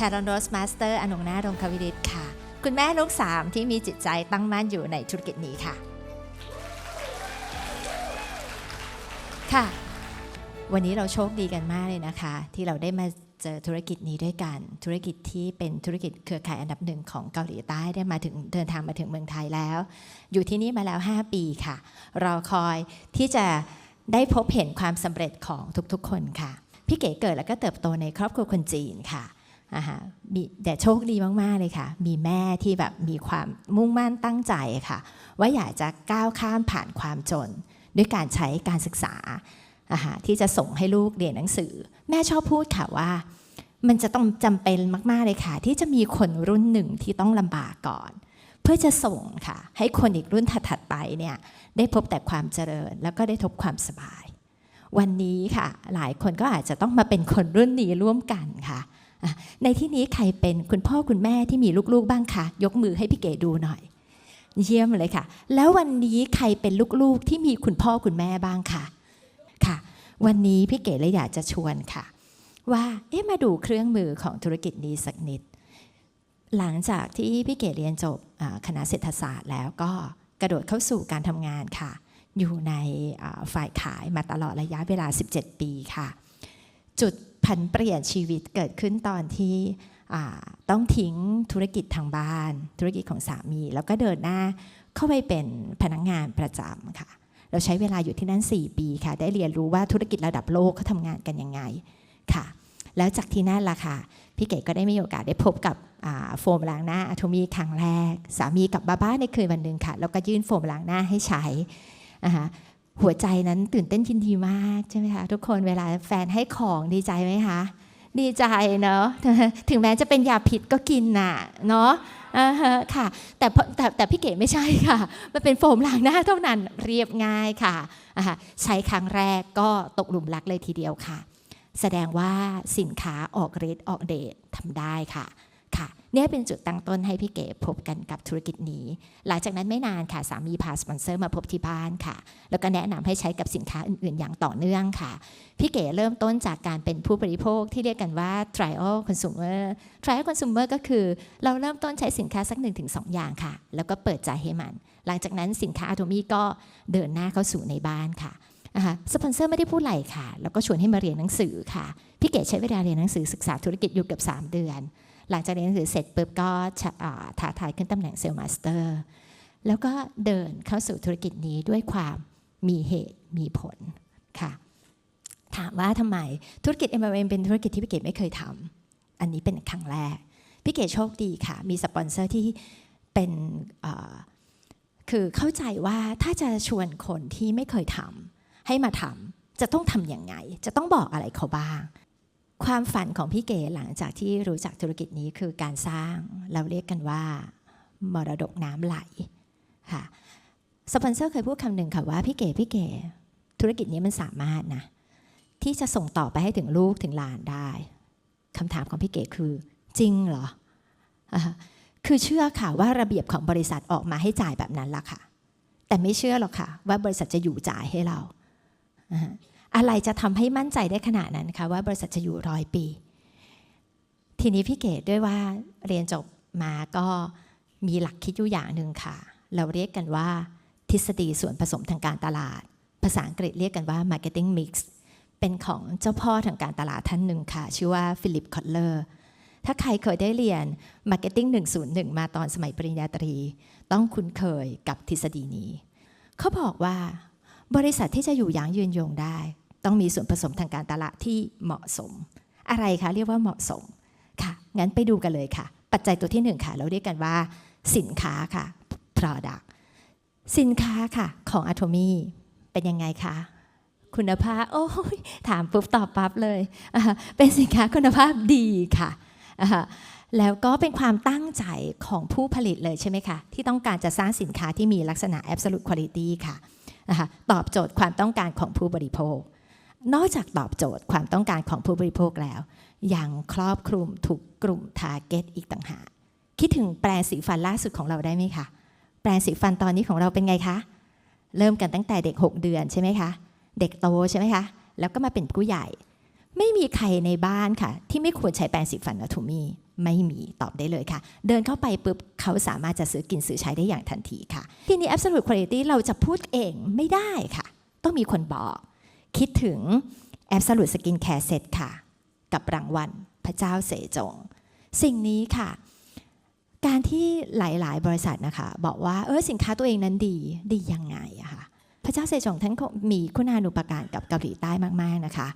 ชารอนโรสมาสเตอร์อนงนารงควิริตค่ะ คุณแม่ลูกสามที่มีจิตใจตั้งมั่นอยู่ในธุรกิจนี้ค่ะ ค่ะ วันนี้เราโชคดีกันมากเลยนะคะ ที่เราได้มาเจอธุรกิจนี้ด้วยกัน ธุรกิจที่เป็นธุรกิจเครือข่ายอันดับหนึ่งของเกาหลีใต้ได้มาถึงเดินทางมาถึงเมืองไทยแล้ว อยู่ที่นี่มาแล้ว 5 ปีค่ะรอคอยที่จะได้พบเห็นความสำเร็จของทุกๆ คนค่ะ พี่เก๋เกิดแล้วก็เติบโตในครอบครัวคนจีนค่ะ อ่าฮะมีแต่โชคดีมาก ๆ เลยค่ะ มีแม่ที่แบบมีความมุ่งมั่นตั้งใจค่ะ ว่าอยากจะก้าวข้ามผ่านความจน ด้วยการใช้การศึกษาอาฮะที่จะส่งให้ลูกเรียนหนังสือ แม่ชอบพูดค่ะว่า มันจะต้องจำเป็นมากๆเลยค่ะ ที่จะมีคนรุ่นหนึ่งที่ต้องลำบากก่อน เพื่อจะส่งค่ะ ให้คนอีกรุ่นถัดๆไปเนี่ยได้พบแต่ความเจริญ แล้วก็ได้ทบความสบาย วันนี้ค่ะ หลายคนก็อาจจะต้องมาเป็นคนรุ่นนี้ร่วมกันค่ะ ในที่นี้ใครเป็นคุณพ่อคุณแม่ที่มีลูกๆบ้างคะยกมือให้พี่เก๋ดูหน่อย เยี่ยมเลยค่ะ แล้ววันนี้ใครเป็นลูกๆที่มีคุณพ่อคุณแม่บ้างคะค่ะ วันนี้พี่เก๋เลยอยากจะชวนค่ะ ว่าเอ๊ะมาดูเครื่องมือของธุรกิจนี้สักนิด หลังจากที่พี่เก๋เรียนจบคณะเศรษฐศาสตร์แล้วก็กระโดดเข้าสู่การทำงานค่ะ อยู่ในฝ่ายขายมาตลอดระยะเวลา 17 ปีค่ะ จุด ผันเปลี่ยนชีวิตเกิดขึ้นตอนที่ต้องทิ้งธุรกิจทางบ้าน ธุรกิจของสามี แล้วก็เดินหน้าเข้าไปเป็นพนักงานประจำค่ะ เราใช้เวลาอยู่ที่นั่น 4 ปีค่ะ ได้เรียนรู้ว่าธุรกิจระดับโลกเขาทำงานกันยังไงค่ะ แล้วจากที่นั่นล่ะค่ะ พี่เก๋ก็ได้มีโอกาสได้พบกับโฟมล้างหน้าอะโทมีครั้งแรก สามีกลับมาบ้านในคืนวันหนึ่งค่ะ แล้วก็ยื่นโฟมล้างหน้าให้ใช้นะคะ หัวใจนั้นตื่นเต้นยินดีมากใช่ไหมคะทุกคนเวลาแฟนให้ของดีใจไหมคะดีใจเนาะถึงแม้จะเป็นยาพิษก็กินน่ะเนาะค่ะแต่แต่แต่พี่เก๋ไม่ใช่ค่ะ มันเป็นโฟมล้างหน้าเท่านั้นเรียบง่ายค่ะอ่าฮะใช้ครั้งแรกก็ตกหลุมรักเลยทีเดียวค่ะ แสดงว่าสินค้าออกฤทธิ์ออกเดชทำได้ค่ะ ค่ะเนี่ยเป็นจุดตั้งต้นให้พี่เก๋พบกันกับธุรกิจนี้ หลังจากนั้นไม่นานค่ะสามีพาสปอนเซอร์มาพบที่บ้านค่ะ แล้วก็แนะนำให้ใช้กับสินค้าอื่น ๆ อย่างต่อเนื่องค่ะ พี่เก๋เริ่มต้นจากการเป็นผู้บริโภคที่เรียกกันว่า trial consumer trial consumer ก็คือ เราเริ่มต้นใช้สินค้าสัก 1-2 อย่างค่ะ แล้วก็เปิดใจให้มัน หลังจากนั้นสินค้าอะโทมี่ก็เดินหน้าเข้าสู่ในบ้านค่ะนะคะสปอนเซอร์ไม่ได้พูดอะไรค่ะ แล้วก็ชวนให้มาเรียนหนังสือค่ะ พี่เก๋ใช้เวลาเรียนหนังสือศึกษาธุรกิจอยู่เกือบ3 เดือน หลังจากเรียนหนังสือเสร็จปุ๊บก็ชะท้าทายขึ้นตำแหน่งเซลล์มาสเตอร์แล้วก็เดินเข้าสู่ธุรกิจนี้ด้วยความมีเหตุมีผลค่ะถามว่าทำไมธุรกิจ MLM เป็นธุรกิจที่พี่เก๋ไม่เคยทำอันนี้เป็นครั้งแรกพี่เก๋โชคดีค่ะ มีสปอนเซอร์ที่เป็นคือเข้าใจว่าถ้าจะชวนคนที่ไม่เคยทำให้มาทำจะต้องทำอยังไง จะต้องบอกอะไรเขาบ้าง ความฝันของพี่เก๋หลังจากที่รู้จักธุรกิจนี้คือการสร้างเราเรียกกันว่า มรดกน้ำไหลค่ะสปอนเซอร์เคยพูดคำหนึ่งค่ะว่าพี่เก๋พี่เก๋ธุรกิจนี้มันสามารถนะที่จะส่งต่อไปให้ถึงลูกถึงหลานได้คำถามของพี่เก๋คือจริงเหรอ คือเชื่อค่ะว่าระเบียบของบริษัทออกมาให้จ่ายแบบนั้นละค่ะ แต่ไม่เชื่อหรอกค่ะ ว่าบริษัทจะอยู่จ่ายให้เรา อะไรจะทำให้มั่นใจได้ขนาดนั้นคะว่าบริษัทจะอยู่ร้อยปี ทีนี้พี่เก๋ด้วยว่าเรียนจบมาก็มีหลักคิดอยู่อย่างหนึ่งค่ะ เราเรียกกันว่า ทฤษฎีส่วนผสมทางการตลาด ภาษาอังกฤษเรียกกันว่า marketing mix เป็นของเจ้าพ่อทางการตลาดท่านหนึ่งค่ะ ชื่อว่าฟิลิปคอตเลอร์ถ้าใครเคยได้เรียน Marketing 101 มาตอนสมัยปริญญาตรี ต้องคุ้นเคยกับทฤษฎีนี้ เขาบอกว่า บริษัทที่จะอยู่อยั้งยืนยงได้ ต้องมีส่วนผสมทางการตลาดที่เหมาะสม อะไรคะเรียกว่าเหมาะสมค่ะ งั้นไปดูกันเลยค่ะ ปัจจัยตัวที่หนึ่งค่ะเราเรียกกันว่า สินค้าค่ะ product สินค้าค่ะของ Atomy เป็นยังไงคะคุณภาพ โอ้ยถามปุ๊บตอบปั๊บเลย เป็นสินค้าคุณภาพดีค่ะ แล้วก็เป็นความตั้งใจของผู้ผลิตเลยใช่ไหมคะ ที่ต้องการจะสร้างสินค้าที่มีลักษณะ absolute quality ค่ะ ตอบโจทย์ความต้องการของผู้บริโภค นอกจากตอบโจทย์ความต้องการของผู้บริโภคแล้ว ยังครอบคลุมทุกกลุ่ม target อีกต่างหากคิดถึงแปรงสีฟันล่าสุดของเราได้ไหมคะ แปรงสีฟันตอนนี้ของเราเป็นไงคะ เริ่มกันตั้งแต่เด็ก 6 เดือนใช่ไหมคะ เด็กโตใช่ไหมคะ แล้วก็มาเป็นผู้ใหญ่ ไม่มีใครในบ้านค่ะ ที่ไม่ควรใช้แปรงสีฟันอะทูมี่ไม่มีตอบได้เลยค่ะ เดินเข้าไปปุ๊บเขาสามารถจะซื้อกินซื้อใช้ได้อย่างทันทีค่ะ ทีนี้ absolute quality เราจะพูดเองไม่ได้ค่ะ ต้องมีคนบอก คิดถึง absolute skin care set ค่ะ กับรางวัลพระเจ้าเสจง สิ่งนี้ค่ะ การที่หลายๆ บริษัทนะคะ บอกว่าเออสินค้าตัวเองนั้นดีดียังไงอะค่ะพระเจ้าเสจงท่านก็มีคุณานุปการกับเกาหลีใต้มาก ๆนะคะ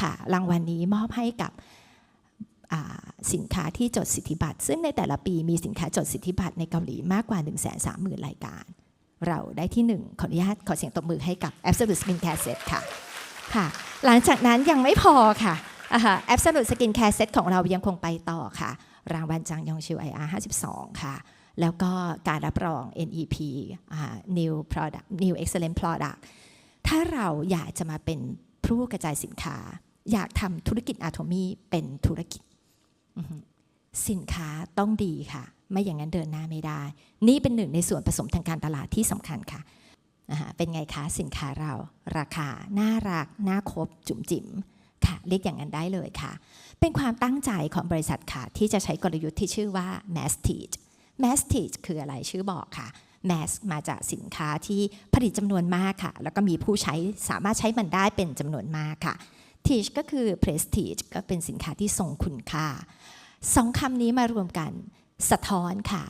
ค่ะ รางวัลนี้มอบให้กับสินค้าที่จดสิทธิบัตร ซึ่งในแต่ละปีมีสินค้าจดสิทธิบัตรในเกาหลีมากกว่า 1 3 0 0 0 0 รายการ เราได้ที่ 1 ขออนุญาตขอเสียงตบมือให้กับ Absolute Skin Care Set ค่ะ ค่ะ หลังจากนั้นยังไม่พอค่ะแอ่าฮะ Absolute Skin Care Set ของเรายังคงไปต่อค่ะ รางวัลจางยองชิว IR 52 ค่ะ แล้วก็การรับรอง NEP อ New Product New Excellent Product ถ้าเราอยากจะมาเป็นผู้กระจายสินค้า อยากทำธุรกิจอาโทมีเป็นธุรกิจ สินค้าต้องดีค่ะ ไม่อย่างนั้นเดินหน้าไม่ได้ นี่เป็นหนึ่งในส่วนผสมทางการตลาดที่สำคัญค่ะ อ่าฮะเป็นไงคะสินค้าเราราคาน่ารักน่าคบจุ๋มจิ๋มค่ะเรียกอย่างนั้นได้เลยค่ะ เป็นความตั้งใจของบริษัทค่ะ ที่จะใช้กลยุทธ์ที่ชื่อว่า mass teach mass teach คืออะไรชื่อบอกค่ะ mass มาจากสินค้าที่ผลิตจำนวนมากค่ะ แล้วก็มีผู้ใช้สามารถใช้มันได้เป็นจำนวนมากค่ะ teach ก็คือ prestige ก็เป็นสินค้าที่ทรงคุณค่าสองคำนี้มารวมกันสะท้อนค่ะ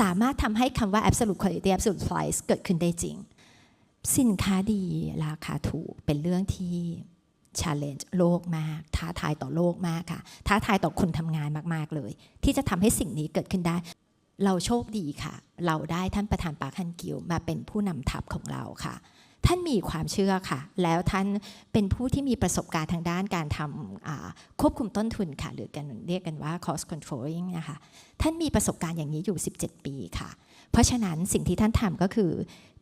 สามารถทำให้คำว่า absolute quality absolute price เกิดขึ้นได้จริง สินค้าดีราคาถูกเป็นเรื่องที่ challenge โลกมาก ท้าทายต่อโลกมากค่ะ ท้าทายต่อคนทำงานมาก ๆ เลย ที่จะทำให้สิ่งนี้เกิดขึ้นได้ เราโชคดีค่ะ เราได้ท่านประธานปาร์คฮันกิวมาเป็นผู้นำทัพของเราค่ะ ท่านมีความเชื่อค่ะ แล้วท่านเป็นผู้ที่มีประสบการณ์ทางด้านการทำควบคุมต้นทุนค่ะ หรือกันเรียกกันว่า cost controlling นะคะ ท่านมีประสบการณ์อย่างนี้อยู่ 17 ปีค่ะ เพราะฉะนั้นสิ่งที่ท่านทำก็คือ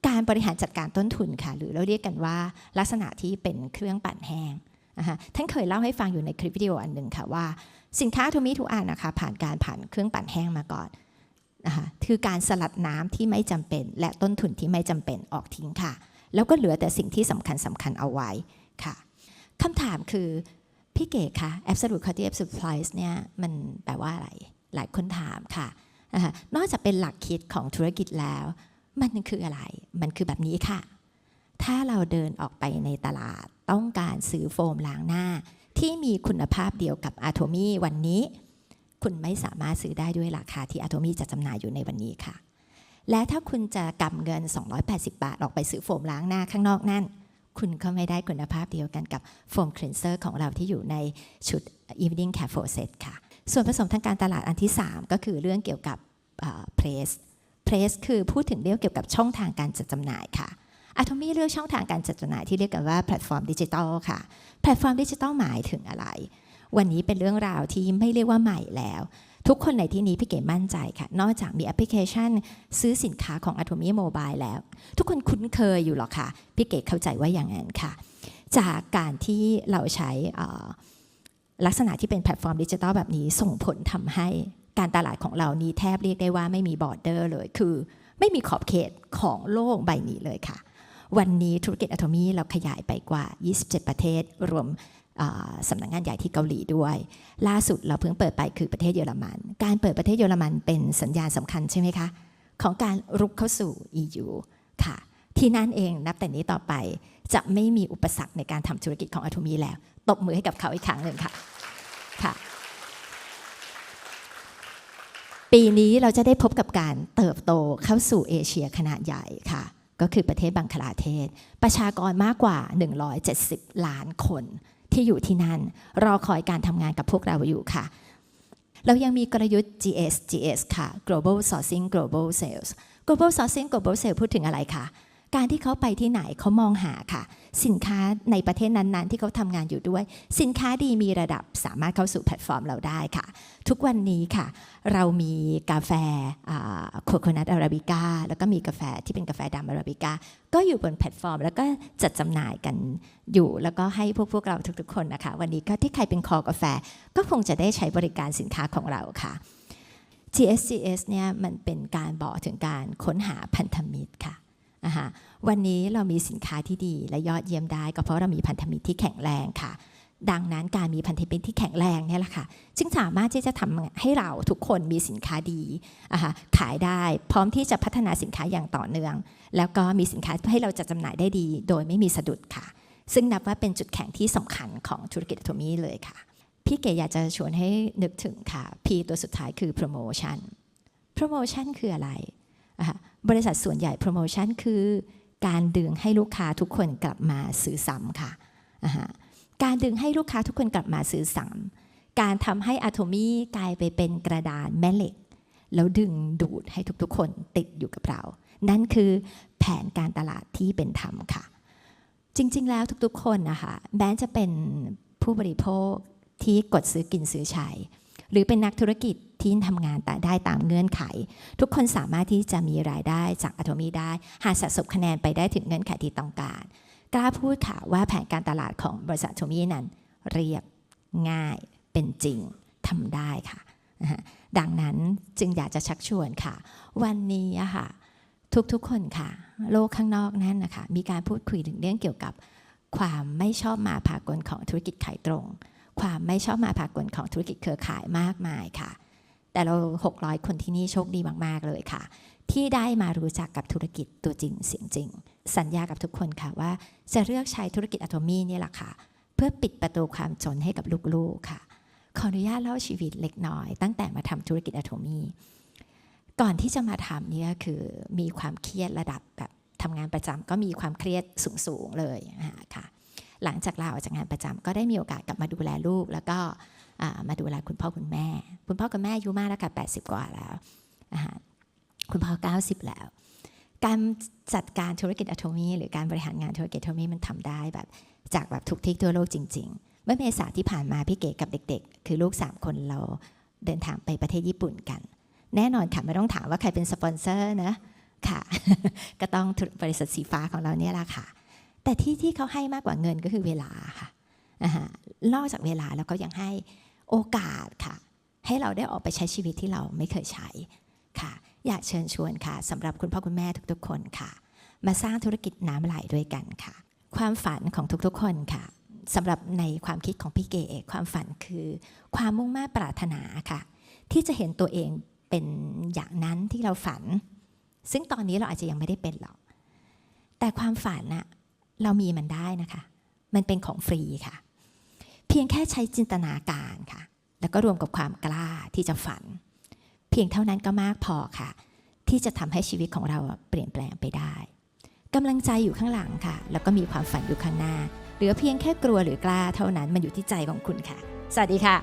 การบริหารจัดการต้นทุนค่ะ หรือเราเรียกกันว่าลักษณะที่เป็นเครื่องปั่นแห้งนะคะท่านเคยเล่าให้ฟังอยู่ในคลิปวิดีโออันหนึ่งค่ะว่า สินค้าทุกมีทุกอันนะคะผ่านการผ่านเครื่องปั่นแห้งมาก่อนนะคะคือการสลัดน้ำที่ไม่จำเป็น และต้นทุนที่ไม่จำเป็นออกทิ้งค่ะ แล้วก็เหลือแต่สิ่งที่สำคัญสำคัญเอาไว้ค่ะคำถามคือพี่เก๋คะ absolute quality absolute price เนี่ยมันแปลว่าอะไร หลายคนถามค่ะ นอกจากเป็นหลักคิดของธุรกิจแล้ว มันคืออะไร มันคือแบบนี้ค่ะ ถ้าเราเดินออกไปในตลาดต้องการซื้อโฟมล้างหน้า ที่มีคุณภาพเดียวกับอะโทมี่วันนี้ คุณไม่สามารถซื้อได้ด้วยราคาที่อะโทมี่จะจำหน่ายอยู่ในวันนี้ค่ะ และถ้าคุณจะกำเงิน 280 บาทออกไปซื้อโฟมล้างหน้าข้างนอกนั่น คุณก็ไม่ได้คุณภาพเดียวกันกับโฟมคลีนเซอร์ของเราที่อยู่ในชุด Evening Care for Set ค่ะ ส่วนผสมทางการตลาดอันที่ 3 ก็คือเรื่องเกี่ยวกับเพรสเพรสคือพูดถึงเรื่องเกี่ยวกับช่องทางการจัดจำหน่ายค่ะอะโทมี่เลือกช่องทางการจัดจำหน่ายที่เรียกกันว่าแพลตฟอร์มดิจิทัลค่ะ แพลตฟอร์มดิจิทัลหมายถึงอะไร วันนี้เป็นเรื่องราวที่ไม่เรียกว่าใหม่แล้ว ทุกคนในที่นี้พี่เก๋มั่นใจค่ะ นอกจากมีแอปพลิเคชัน ซื้อสินค้าของ Atomy Mobile แล้ว ทุกคนคุ้นเคยอยู่หรอคะพี่เก๋เข้าใจว่าอย่างนั้นค่ะ จากการที่เราใช้ลักษณะที่เป็นแพลตฟอร์มดิจิทัลแบบนี้ส่งผลทำให้ การตลาดของเรานี้แทบเรียกได้ว่าไม่มีบอร์เดอร์เลย คือไม่มีขอบเขตของโลกใบนี้เลยค่ะ วันนี้ธุรกิจอะโทมีเราขยายไปกว่า 27 ประเทศ รวมสำนักงานใหญ่ที่เกาหลีด้วย ล่าสุดเราเพิ่งเปิดไปคือประเทศเยอรมัน การเปิดประเทศเยอรมันเป็นสัญญาณสำคัญใช่ไหมคะ ของการรุกเข้าสู่ EU ค่ะ ที่นั่นเองนับแต่นี้ต่อไปจะไม่มีอุปสรรคในการทำธุรกิจของอะโทมีแล้ว ตบมือให้กับเขาอีกครั้งหนึ่งค่ะค่ะ ปีนี้เราจะได้พบกับการเติบโตเข้าสู่เอเชียขนาดใหญ่ค่ะ ก็คือประเทศบังคลาเทศ ประชากรมากกว่า 170 ล้านคนที่อยู่ที่นั่น รอคอยการทำงานกับพวกเราอยู่ค่ะ เรายังมีกลยุทธ์ GS GS ค่ะ Global Sourcing Global Sales Global Sourcing Global Sales พูดถึงอะไรคะ การที่เขาไปที่ไหนเขามองหาค่ะ สินค้าในประเทศนั้นๆ ที่เขาทำงานอยู่ด้วย สินค้าดีมีระดับสามารถเข้าสู่แพลตฟอร์มเราได้ค่ะ ทุกวันนี้ค่ะ เรามีกาแฟโคโคนัทอาราบิก้าแล้วก็มีกาแฟที่เป็นกาแฟดำอาราบิก้าก็อยู่บนแพลตฟอร์ม แล้วก็จัดจำหน่ายกันอยู่ แล้วก็ให้พวกพวกเราทุกๆ คนนะคะ วันนี้ก็ที่ใครเป็นคอกาแฟ ก็คงจะได้ใช้บริการสินค้าของเราค่ะ GSGS เนี่ยมันเป็นการบอกถึงการค้นหาพันธมิตรค่ะ นะคะวันนี้เรามีสินค้าที่ดีและยอดเยี่ยมได้ ก็เพราะเรามีพันธมิตรที่แข็งแรงค่ะ ดังนั้นการมีพันธมิตรที่แข็งแรงเนี่ยแหละค่ะจึงสามารถที่จะทำให้เราทุกคนมีสินค้าดีอะค่ะขายได้พร้อมที่จะพัฒนาสินค้าอย่างต่อเนื่อง แล้วก็มีสินค้าให้เราจัดจำหน่ายได้ดี โดยไม่มีสะดุดค่ะ ซึ่งนับว่าเป็นจุดแข็งที่สำคัญของธุรกิจโทมี่เลยค่ะพี่เก๋อยากจะชวนให้นึกถึงค่ะ P ตัวสุดท้ายคือ promotion promotion คืออะไรอะค่ะ บริษัทส่วนใหญ่โปรโมชั่นคือการดึงให้ลูกค้าทุกคนกลับมาซื้อซ้ำค่ะ การดึงให้ลูกค้าทุกคนกลับมาซื้อซ้ำการทำให้อะโทมี่กลายไปเป็นกระดานแม่เหล็ก แล้วดึงดูดให้ทุกๆ คนติดอยู่กับเรา นั่นคือแผนการตลาดที่เป็นธรรมค่ะ จริงๆ แล้วทุกๆ คนนะคะแม้จะเป็นผู้บริโภคที่กดซื้อกินซื้อใช้ หรือเป็นนักธุรกิจที่ทำงานแต่ได้ตามเงื่อนไข ทุกคนสามารถที่จะมีรายได้จากอะโมีได้ หากสะสมคะแนนไปได้ถึงเงื่อนไขที่ต้องการ กล้าพูดค่ะว่าแผนการตลาดของบริษัทโทมีนั้น เรียบง่ายเป็นจริงทำได้ค่ะ ดังนั้นจึงอยากจะชักชวนค่ะ วันนี้ค่ะทุกๆคนค่ะ โลกข้างนอกนั่นนะคะมีการพูดคุยถึงเรื่องเกี่ยวกับความไม่ชอบมาพากลของธุรกิจขายตรง ความไม่ชอบมาพากลของธุรกิจเครือข่ายมากมายค่ะ แต่เรา 600 คนที่นี่โชคดีมาก ๆ เลยค่ะ ที่ได้มารู้จักกับธุรกิจตัวจริงเสียงจริง สัญญากับทุกคนค่ะว่าจะเลือกใช้ธุรกิจอะโทมี่นี่แหละค่ะ เพื่อปิดประตูความจนให้กับลูกๆค่ะ ขออนุญาตเล่าชีวิตเล็กน้อย ตั้งแต่มาทำธุรกิจอะโทมี่ก่อนที่จะมาทำเนี่ยคือมีความเครียดระดับแบบทำงานประจำก็มีความเครียดสูงๆเลยอ่าค่ะ หลังจากลาออกจากงานประจำก็ได้มีโอกาสกลับมาดูแลลูก แล้วก็มาดูแลคุณพ่อคุณแม่ คุณพ่อคุณแม่อายุมากแล้วค่ะ80 กว่าแล้วคุณพ่อ 90 แล้ว การจัดการธุรกิจอะโทมีหรือการบริหารงานธุรกิจอะโทมีมันทำได้แบบจากแบบทุกที่ทั่วโลกจริง ๆ เมื่อเมษาที่ผ่านมาพี่เก๋กับเด็ก ๆ คือลูก 3 คนเราเดินทางไปประเทศญี่ปุ่นกัน แน่นอนค่ะไม่ต้องถามว่าใครเป็นสปอนเซอร์นะค่ะ ก็ต้องบริษัทสีฟ้าของเราเนี่ยแหละค่ะ แต่ที่ที่เขาให้มากกว่าเงินก็คือเวลาค่ะอ่าฮะนอกจากเวลาแล้วก็ยังให้โอกาสค่ะ ให้เราได้ออกไปใช้ชีวิตที่เราไม่เคยใช้ค่ะ อยากเชิญชวนค่ะสำหรับคุณพ่อคุณแม่ทุกๆ คนค่ะ มาสร้างธุรกิจน้ำไหลด้วยกันค่ะ ความฝันของทุกๆ คนค่ะสำหรับในความคิดของพี่เก๋ความฝันคือ ความมุ่งมั่นปรารถนาค่ะ ที่จะเห็นตัวเองเป็นอย่างนั้นที่เราฝัน ซึ่งตอนนี้เราอาจจะยังไม่ได้เป็นหรอกแต่ความฝันน่ะ เรามีมันได้นะคะ มันเป็นของฟรีค่ะ เพียงแค่ใช้จินตนาการค่ะ แล้วก็รวมกับความกล้าที่จะฝัน เพียงเท่านั้นก็มากพอค่ะ ที่จะทำให้ชีวิตของเราเปลี่ยนแปลงไปได้กำลังใจอยู่ข้างหลังค่ะ แล้วก็มีความฝันอยู่ข้างหน้า เหลือเพียงแค่กลัวหรือกล้าเท่านั้นมันอยู่ที่ใจของคุณค่ะ สวัสดีค่ะ